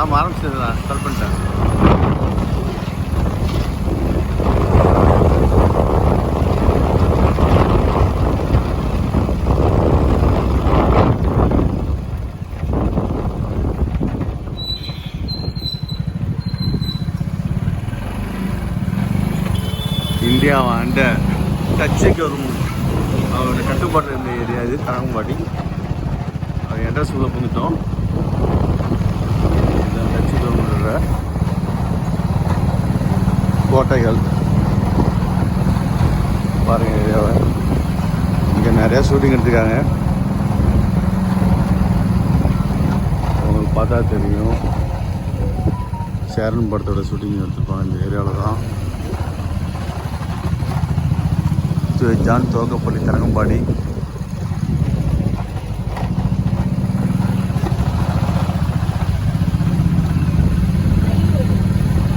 ஆமாம் ஆரம்பிச்சதுதான் ஸ்டார்ட் பண்ணிட்டேன். இந்தியாவாண்ட டச்சுக்கு வரும் அவரோட கட்டுப்பாடு இருந்த ஏரியா இது தரங்கம்பாடி. அவர் என்ட்ரன்ஸ் உள்ள புந்துட்டோம் டச்சுக்கு கோட்டைகள். பாருங்க ஏரியாவை இங்கே நிறையா ஷூட்டிங் எடுத்துருக்காங்க. உங்களுக்கு பார்த்தா தெரியும். சேரன் படத்தோட ஷூட்டிங் எடுத்துருப்பாங்க இந்த ஏரியாவில் தான். ஜான் தோகப்பள்ளி தரங்கம்பாடி.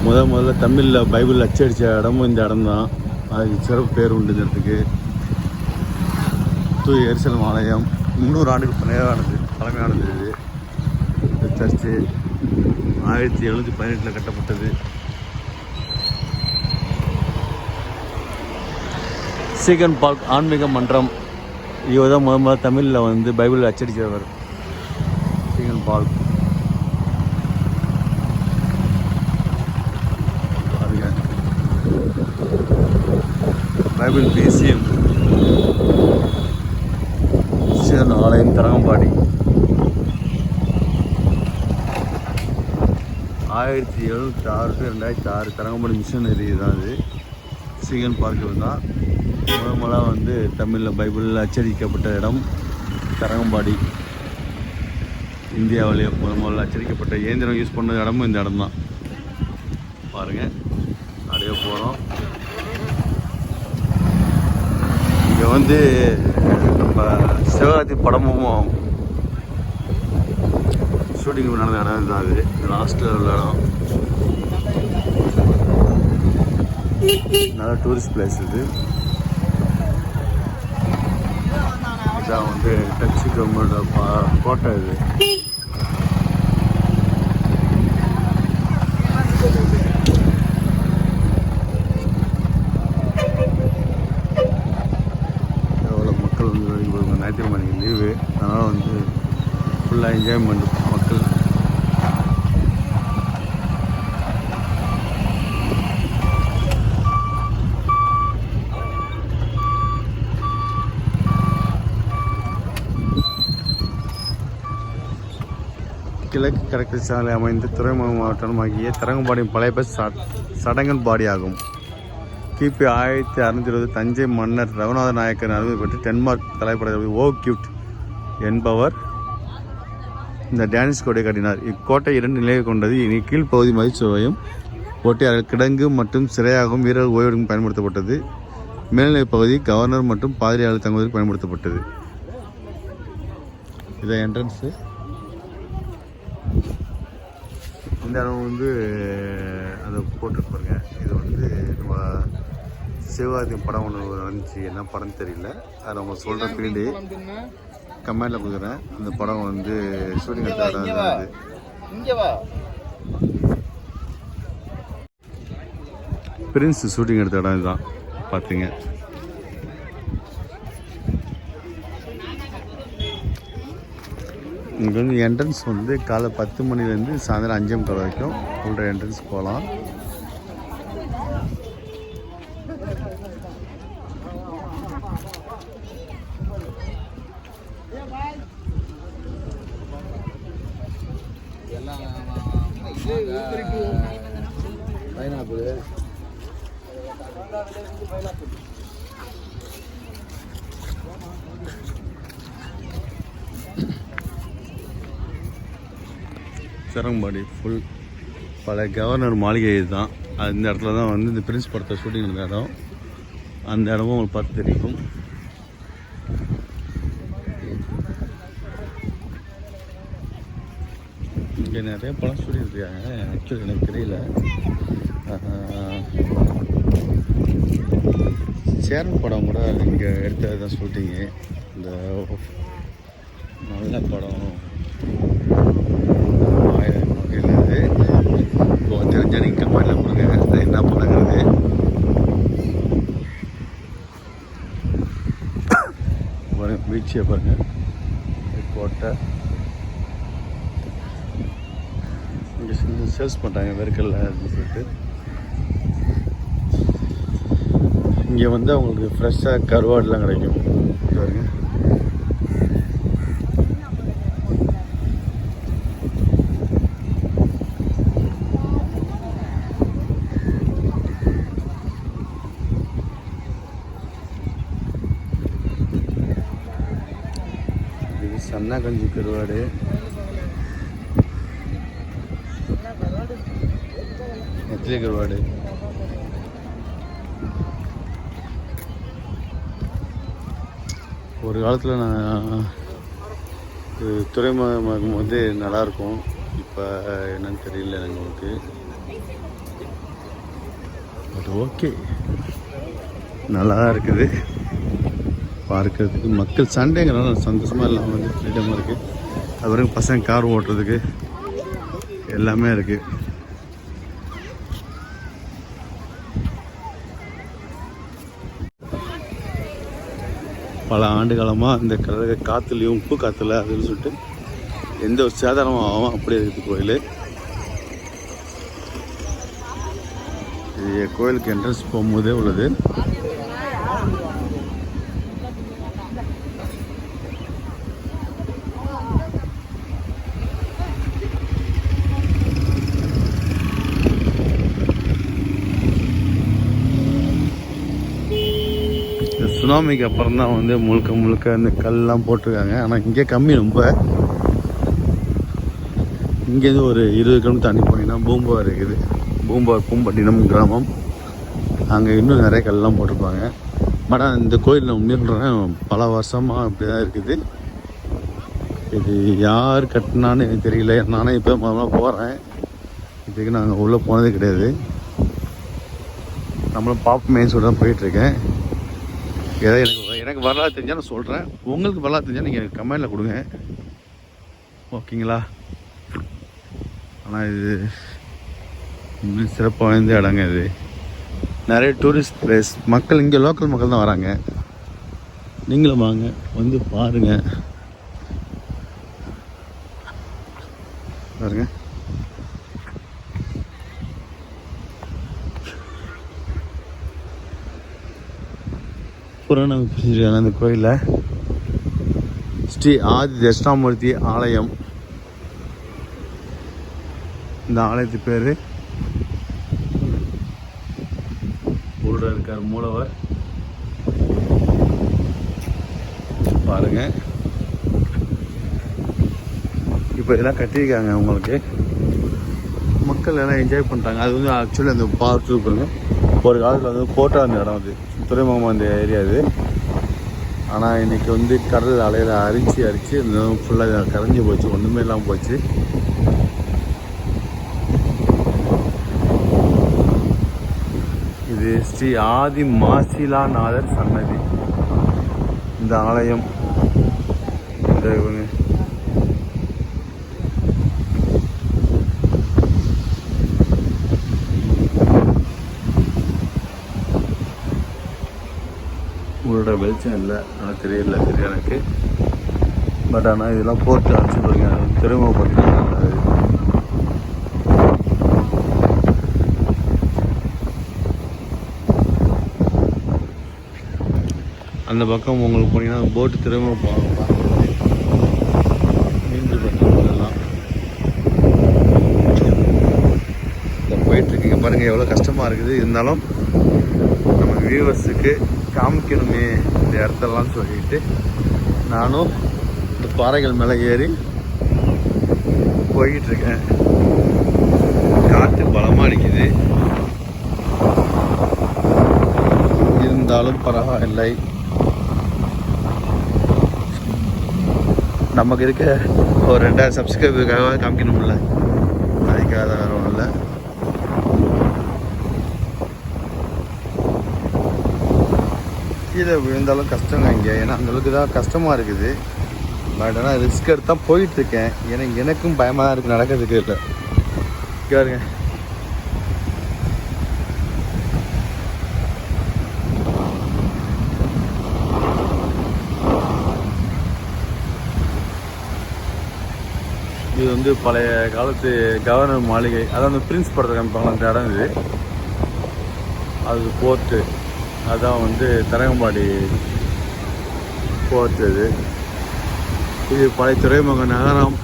முத முதல்ல தமிழில் பைபிள் அச்சடித்த இடமும் இந்த இடம் தான் அதுக்கு சிறப்பு பேர் உண்டு இந்த இடத்துக்கு தூய் எரிசலம் ஆலயம். முந்நூறு ஆண்டுக்கு பழையானது பழமையானது இது. இந்த சர்ச்சு ஆயிரத்தி எழுநூற்றி பதினெட்டில் கட்டப்பட்டது. சீகன் பார்க் ஆன்மீக மன்றம். இவர் தான் முத முதல்ல தமிழில் வந்து பைபிள் அச்சடித்தவர் சீகன் பார்க் பாருங்க பைபிள் மியூசியம் கிறிஸ்டியன் ஆலயம் தரங்கம்பாடி ஆயிரத்தி எழுநூற்றி ஆறு டு ரெண்டாயிரத்தி ஆறு தரங்கம்பாடி மிஷனரி தான் அது சிங்கன் பார்க்கில் தான் முதல் முதலாக வந்து தமிழில் பைபிளில் அச்சடிக்கப்பட்ட இடம் தரங்கம்பாடி இந்தியாவிலேயே முதல் முதல்ல அச்சடிக்கப்பட்ட இயந்திரம் யூஸ் பண்ண இடமும் இந்த இடம் தான் பாருங்கள் அப்படியே போகிறோம் இங்கே வந்து நம்ம சிவகார்த்தி படமும் ஷூட்டிங் நடந்த இடம் தான் அது லாஸ்ட்டில் உள்ள இடம். நல்ல டூரிஸ்ட் பிளேஸ் இது. இதான் வந்து டச்சு கவர்மெண்ட் கோட்டை இது எவ்வளோ மக்கள் வந்து வெளியே போவாங்க ஞாயிற்றுக்கிழமை அன்றைக்கி லீவு அதனால் வந்து ஃபுல்லாக என்ஜாய்மெண்ட் மக்கள். கிழக்கு கடற்கரை சாலை அமைந்த துறைமுக மாவட்டமாகிய தரங்கம்பாடியின் பழைய பஸ் சடங்கன்பாடி ஆகும் கிபி ஆயிரத்தி அறுநூத்தி இருபது தஞ்சை மன்னர் ரகுநாத நாயக்கர் அனுமதி பெற்று டென்மார்க் கலைப்படை ஓ கியூட் என்பவர் இந்த டேனிஷ் கோட்டை கட்டினார். இக்கோட்டை இரண்டு நிலையை கொண்டது. இனி கீழ்ப்பகுதி மதிச்சுவையும் கோட்டையாளர் கிடங்கு மற்றும் சிறையாகவும் வீரர்கள் ஓய்வெடுக்கும் பயன்படுத்தப்பட்டது. மேல்நிலை பகுதி கவர்னர் மற்றும் பாதிரியாளர் தங்குவதற்கு பயன்படுத்தப்பட்டது. இதான் என்ட்ரன்ஸு இந்த இடம் வந்து அதை போட்டிருப்பாருங்க இது வந்து நம்ம சிவகார்த்தி படம் ஒன்று வந்துச்சு. என்ன படம் தெரியல. அது நம்ம சொல்கிற ஃபீல்டு கமெண்டில் கொடுக்குறேன் அந்த படம் வந்து ஷூட்டிங் எடுத்த பிரின்ஸ் ஷூட்டிங் எடுத்த இடம் இதுதான். பார்த்தீங்க இங்கே வந்து என்ட்ரன்ஸ் வந்து காலை பத்து மணிலேருந்து சாயந்தரம் அஞ்சே முக்கால் வரைக்கும் உள்ள என்ட்ரன்ஸ் போகலாம். சிரங்கம்பாடி ஃபுல் பழைய கவர்னர் மாளிகை இதுதான். அந்த இடத்துல தான் வந்து இந்த பிரின்ஸ் படத்தை ஷூட்டிங் இருந்த இடம். அந்த இடமும் உங்களுக்கு பார்த்து தெரியும். இங்கே நிறைய படம் ஷூட்டிங் இருக்காங்க ஆக்சுவலி எனக்கு தெரியல. சேரன் படம் கூட இங்கே எடுத்தது தான் ஷூட்டிங்கு இந்த நல்ல படம். ஆயிரம் இப்போ கம்பெனியில் கொடுங்க. என்ன பண்ணுங்கிறது பீச்சை பாருங்கள் கோட்டை. இங்கே சேல்ஸ் பண்ணுறாங்க வெறுக்கல்ல அப்படின்னு சொல்லிட்டு. இங்கே வந்து அவங்களுக்கு ஃப்ரெஷ்ஷாக கருவாடுலாம் கிடைக்கும். பாருங்க. இது சன்னா கஞ்சி கருவாடு. நெத்திலி கருவாடு. ஒரு காலத்தில் நான் துறைமுகமாகும் துறைமுகம் வந்து நல்லாயிருக்கும் இப்போ என்னன்னு தெரியல எங்களுக்கு பட் ஓகே நல்லா தான் இருக்குது பார்க்கறதுக்கு மக்கள் சண்டேங்கிறனால சந்தோஷமாக இல்லாமல் வந்து ஃப்ரீடமாக இருக்குது அப்புறம் பசங்க கார் ஓட்டுறதுக்கு எல்லாமே இருக்குது பல ஆண்டு காலமாக இந்த கடற்கரை காற்றுலையும் உப்பு காற்றுல அப்படின்னு சொல்லிட்டு எந்த ஒரு சேதாரமும் ஆகும் அப்படியே இருக்குது கோயில். இது கோயிலுக்கு என்ட்ரன்ஸ் போகும்போதே உள்ளது இந்த சுனாமிக்கு அப்புறம் தான் வந்து முழுக்க முழுக்க அந்த கல்லாம் போட்டிருக்காங்க. ஆனால் இங்கே கம்மி ரொம்ப. இங்கேருந்து ஒரு இருபது கிலோமீட்டர் தாண்டி போனீங்கன்னா பூம்பார் இருக்குது. பூம்பார் பூம்பட்டினம் கிராமம். அங்கே இன்னும் நிறைய கல்லாம் போட்டிருப்பாங்க. பட் ஆனால் இந்த கோயில் நான் உண்மையாக சொல்கிறேன் பல வருஷமாக அப்படி தான் இருக்குது. இது யார் கட்டினான்னு எனக்கு தெரியல. நானே இப்போ முதல்ல போகிறேன் இதுக்கு நாங்கள் உள்ளே போனதே கிடையாது. நம்மளும் பார்ப்போமே சொல்லி தான் போயிட்டுருக்கேன் ஏதோ எனக்கு எனக்கு வரலாறு தெரிஞ்சால் நான் சொல்கிறேன் உங்களுக்கு வரலாறு தெரிஞ்சால் நீங்கள் கமெண்டில் கொடுங்க. ஓகேங்களா? ஆனால் இது இன்னும் சிறப்பு வாய்ந்த இடங்க இது. நிறைய டூரிஸ்ட் பிளேஸ் மக்கள் இங்கே லோக்கல் மக்கள் தான் வராங்க. நீங்களும் வாங்க வந்து பாருங்கள் பாருங்கள் புராணம் பிரிச்சிருக்காங்க அந்த கோயிலில் ஸ்ரீ ஆதி தட்சிணாமூர்த்தி ஆலயம். இந்த ஆலயத்து பேர் உள்ள இருக்கார் மூலவர். பாருங்க. இப்போ இதெல்லாம் கட்டியிருக்காங்க உங்களுக்கு மக்கள் எல்லாம் என்ஜாய் பண்ணுறாங்க அது வந்து ஆக்சுவலி அந்த பார்த்து பாருங்க. ஒரு காலத்தில் வந்து கோட்டா அந்த இடம் அது. துறைமுகம் அந்த ஏரியா இது. ஆனால் இன்னைக்கு வந்து கடல் அலையில் அரிச்சு அரிச்சு இந்த ஃபுல்லாக கரைஞ்சி போச்சு. ஒன்றுமே இல்லாமல் போச்சு. இது ஸ்ரீ ஆதி மாசிலாநாதர் சன்னதி. இந்த ஆலயம். இந்த சொல்கிற வெளிச்சம் இல்லை. ஆனால் தெரியல தெரியல எனக்கு. பட் ஆனால் இதெல்லாம் போட்டு அனுப்பிச்சு பாருங்க. திரும்ப பார்த்தீங்கன்னா அந்த பக்கம் உங்களுக்கு போனீங்கன்னா போட்டு திரும்ப போகலாம் மீன்பிடி போயிட்டுருக்கீங்க பாருங்கள் எவ்வளோ கஷ்டமாக இருக்குது. இருந்தாலும் நம்ம வியூவர்ஸுக்கு காமிக்கணுமே இந்த இடத்தெல்லாம் சொல்லிட்டு நானும் இந்த பாறைகள் மேலே ஏறி போய்கிட்டு இருக்கேன் காற்று பலமாக அடிக்குது. இருந்தாலும் பரவாயில்லை. நமக்கு இருக்க ஒரு ரெண்டாயிரம் சப்ஸ்கிரைபருக்காக காமிக்கணும்ல. அதுக்காக தான் வேறு ஒன்றும் இல்லை. கீழே விழுந்தாலும் கஷ்டம் இங்கே. ஏன்னா அந்தளவுக்கு தான் கஷ்டமாக இருக்குது. பட் ஆனால் ரிஸ்க் எடுத்து தான் போயிட்டுருக்கேன். ஏன்னா எனக்கும் பயமாக தான் இருக்குது நடக்கிறதுக்கு. இல்லை. கேளுங்க இது வந்து பழைய காலத்து கவர்னர் மாளிகை. அதாவது பிரின்ஸ் படத்தை காமிப்பாங்களா? அந்த இடம் இது. அது போர்ட்டு அதான் வந்து தரங்கம்பாடி போர்ட்டு இது இது பழைய துறைமுக நகரம்.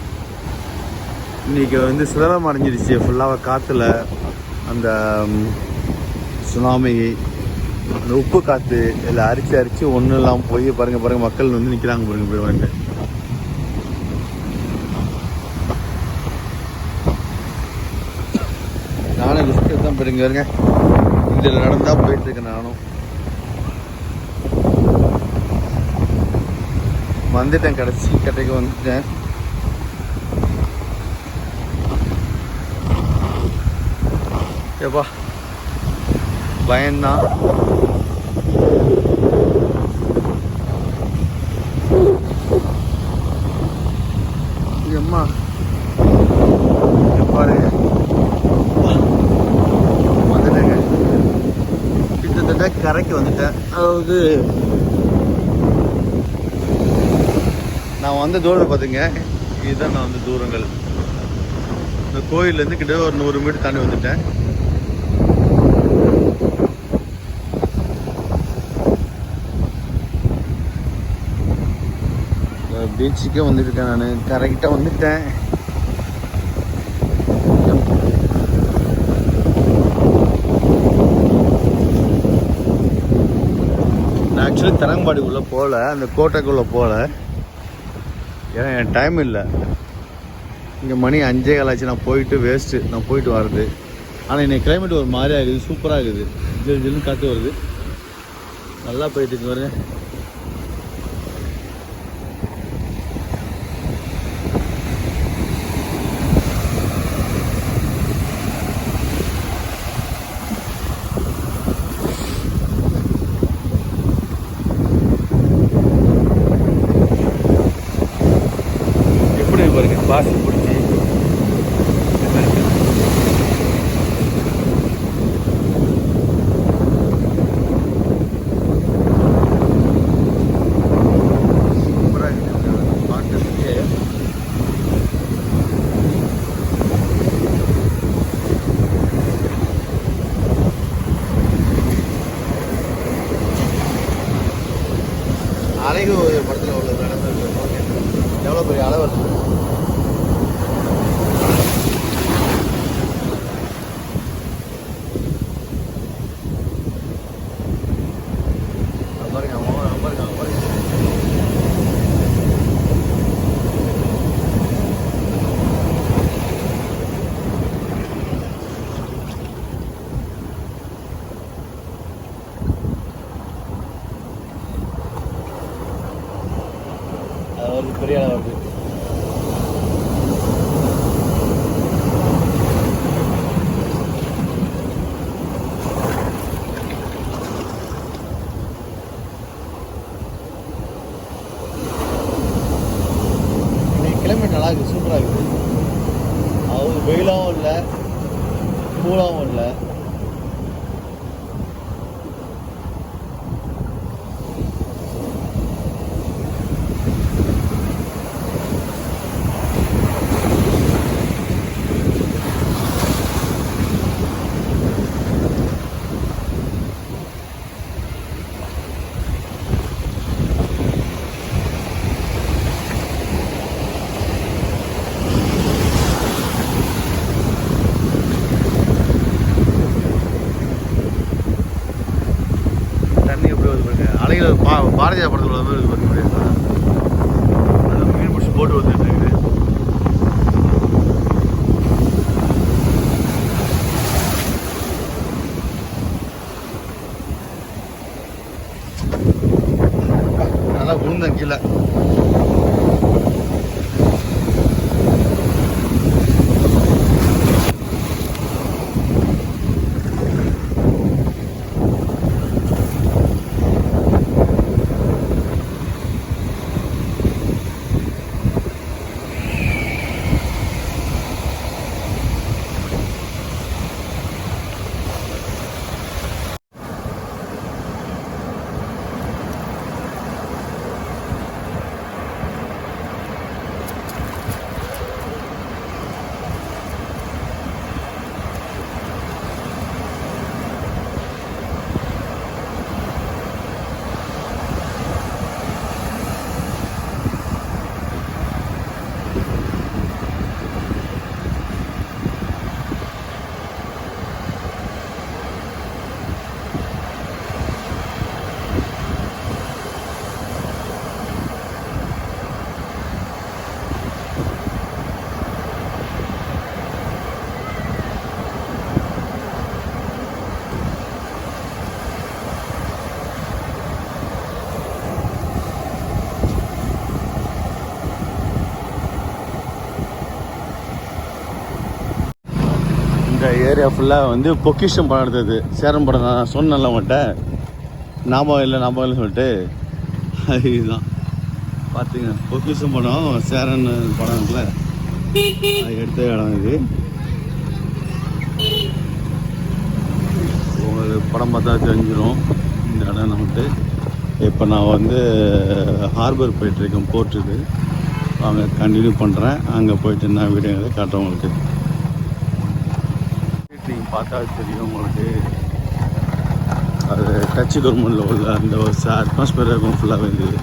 இன்னைக்கு வந்து சிதறம் அடைஞ்சிருச்சு. ஃபுல்லாக காற்றுல அந்த சுனாமி அந்த உப்பு காற்று இதில் அரிச்சு அரிச்சு ஒன்றும் இல்லாமல் போய் பாருங்கள் பாருங்கள் மக்கள் வந்து நிற்கிறாங்க பாருங்க போய் வந்து. நானும் ரிஸ்க் தான் போயிருங்க இருங்க இதில் நடந்தால் போயிட்டுருக்கேன் நானும். வந்துட்டேன் கடைசி கட்டைக்கு வந்துட்டேன். எப்பா? பயந்தான். எம்மா பாரு. வந்துட்டேங்க. கிட்டத்தட்ட கரைக்கு வந்துட்டேன். அதாவது நான் வந்த தூரம் பார்த்துங்க இதுதான் நான் வந்து தூரங்கள். இந்த கோயிலேருந்து கிட்ட ஒரு நூறு மீட்டர் தாண்டி வந்துட்டேன். பீச்சுக்கே வந்துருக்கேன் நான். கரெக்டாக வந்துட்டேன். நான் ஆக்சுவலி தரங்கம்பாடிக்குள்ளே போகல அந்த கோட்டைக்குள்ளே போகல ஏன்னா என் டைம் இல்லை. இங்கே மணி அஞ்சே காலாச்சு. நான் போயிட்டு வேஸ்ட்டு நான் போயிட்டு வர்றது. ஆனால் இன்னைக்கு கிளைமேட் ஒரு மாதிரியாக இருக்குது சூப்பராக இருக்குது ஜில் ஜில்னு காற்று வருது. நல்லா போயிட்டு இருக்கு பாருங்க எப்படி இருக்கு பாருங்க பாசி பிடிச்சி சூப்பராக இருக்குது பார்க்கறதுக்கே அழகு ஒரு படத்தில் உள்ள நடந்தது ஓகே எவ்வளோ பெரிய அளவு இருக்கு அங்க பாருங்க, அவன் அங்க பாருங்க, அங்க பாருங்க. அது ஒரு பெரிய அளவு வருது இன்னைக்கு கிளைமேட் நல்லா இருக்குது சூப்பராக இருக்குது அதாவது வெயிலாகவும் இல்லை கூலாகவும் இல்லை தண்ணி எப்படி வருது பாருங்க அலைகள் பா பாரதியார் படத்தில் உள்ள மாதிரி வருது முடியாது. அது மீன் பிடிச்சி போட்டு வந்துட்டு இருக்குது. நல்லா விழுந்தேன் கீழே இந்த ஏரியா ஃபுல்லாக வந்து பொக்கிஷம் படம் எடுத்தது சேரன் படம் நான் சொன்னேன்ல உன்கிட்ட. ஞாபகம் இல்லை ஞாபகம் இல்லைன்னு சொல்லிட்டு. அது இதுதான் பார்த்துங்க பொக்கிஷம் படம் சேரன் படம் இருக்குல்ல? அது எடுத்த இடம் இது. உங்களுக்கு படம் பார்த்தா தெரிஞ்சிடும் இந்த இடம் நமக்கு. இப்போ நான் வந்து ஹார்பர் போயிட்டுருக்கேன் போர்ட்டுக்கு அவங்க கண்டினியூ பண்ணுறேன் அங்கே போயிட்டு நான் வீடியோங்களை காட்டுறேன் உங்களுக்கு. பார்த்தா தெரியும் உங்களுக்கு. அது கட்சி கவர்மெண்டில் உள்ள அந்த ஒரு அட்மாஸ்பியர் இருக்கும் ஃபுல்லாகவே இருந்தது.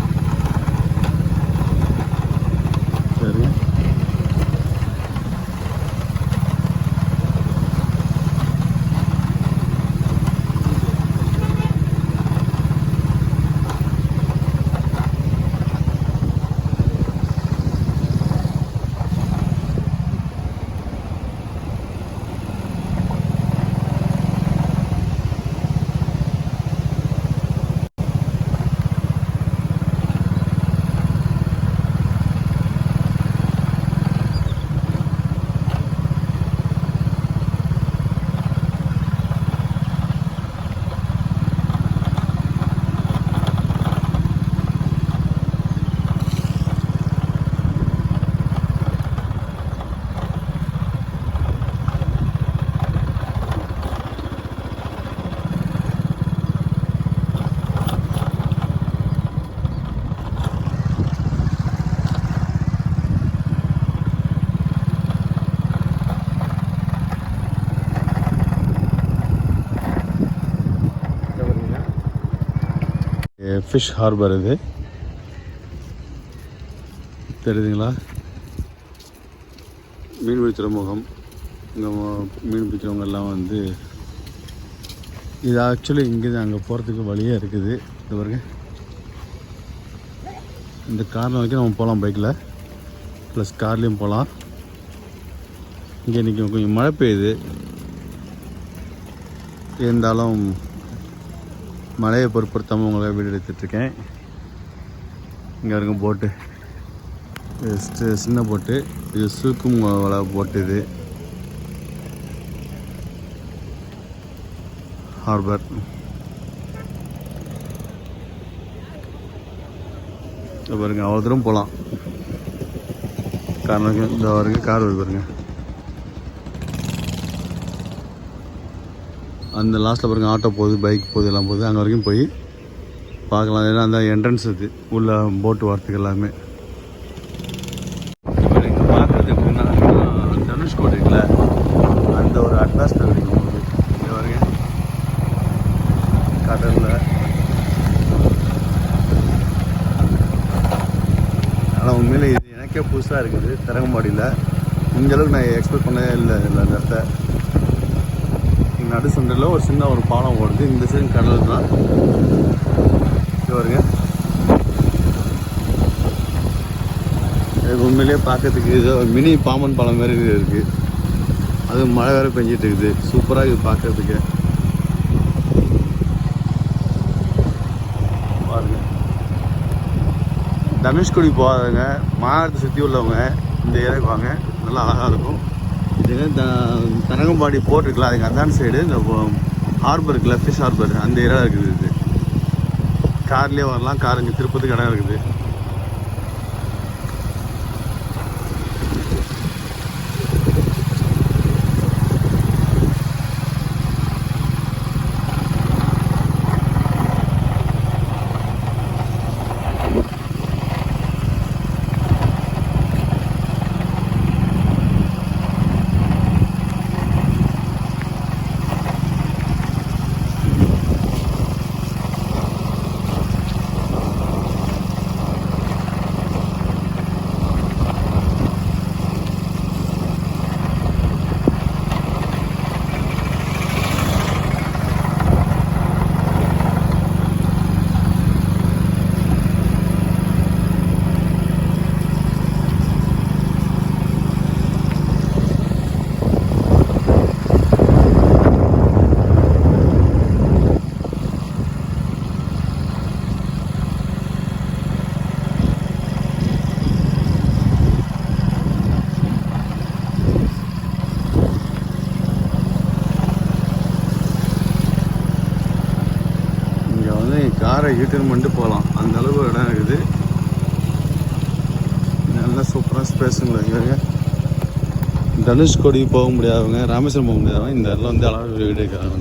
ஃபிஷ் ஹார்பர் இது. தெரியுதுங்களா? மீன் பிடிக்கிற முகம். இங்கே மீன் பிடிக்கிறவங்க எல்லாம் வந்து இது ஆக்சுவலி இங்கேருந்து அங்கே போகிறதுக்கு வழியே இருக்குது. இது பாருங்க. இந்த காரில் வரைக்கும் நம்ம போகலாம் பைக்கில் ப்ளஸ் கார்லேயும் போகலாம். இங்கே இன்றைக்கி கொஞ்சம் மழை பெய்யுது. இருந்தாலும் மழையை பொருட்படுத்தாமல் உங்களை வீடு எடுத்துட்ருக்கேன் இங்கே இருக்கும் போட்டு. சின்ன போட்டு. இது சுருக்கும் வலை போட்டு இது. ஹார்பர் பாருங்க அவ்வளோ தூரம் போகலாம் காரணம் இந்த வரைக்கும் கார் வருது பாருங்கள் அந்த லாஸ்ட்டில் பாருங்கள் ஆட்டோ போகுது பைக் போகுது எல்லாம் போகுது. அங்கே வரைக்கும் போய் பார்க்கலாம். ஏன்னா அந்த என்ட்ரன்ஸ் இது. உள்ள போட்டு வரத்துக்கு எல்லாமே. இப்போ பார்க்குறது எப்படின்னா தனுஷ்கோடி இருக்குல்ல அந்த ஒரு அட்மாஸ்பியர் கிடைக்கும் இது இங்கே பாருங்க. கடலில். ஆனால் உண்மையில் இது எனக்கே புதுசாக இருக்குது. தரங்கம்பாடியில் இந்த அளவுக்கு நான் எக்ஸ்பெக்ட் பண்ணவே இல்லை இல்லை அந்த இடத்த. நடு சென்டரில் ஒரு சின்ன ஒரு பாலம் ஓடுது. இந்த சைடு கடல் தான். இது பாருங்க. இது பார்க்கறதுக்கு ஏதோ மினி பாம்பன் பாலம் மாதிரி இருக்குது அது மழை வேற பெஞ்சிட்டு இருக்குது. சூப்பராக இது பார்க்கறதுக்கு. பாருங்க. தனுஷ்குடி போகாதவங்க மாநகரத்தை சுற்றி உள்ளவங்க இந்த ஏரியாவுக்கு வாங்க. நல்லா அழகாக இருக்கும். இது த தரங்கம்பாடி போர்ட் இருக்குல்ல அதுக்கு அந்தாண்ட சைடு இந்த ஹார்பர் இருக்குல்ல ஃபிஷ் ஹார்பர் அந்த ஏரியா இருக்குது இது. கார்லேயே வரலாம் கார் இங்கே திருப்பத்துக்கு இடம் இருக்குது. காரை யூட்டர்ன் பண்ணிட்டு போகலாம். அந்த அளவு இடம் இருக்குது. நல்லா சூப்பராக ஸ்பேஸுங்களா இங்கே தனுஷ்கோடி போக முடியாதவங்க ராமேஸ்வரம் போக முடியாதவங்க இந்த இடத்துல வந்து அழகாக வீடு இருக்கிறாங்க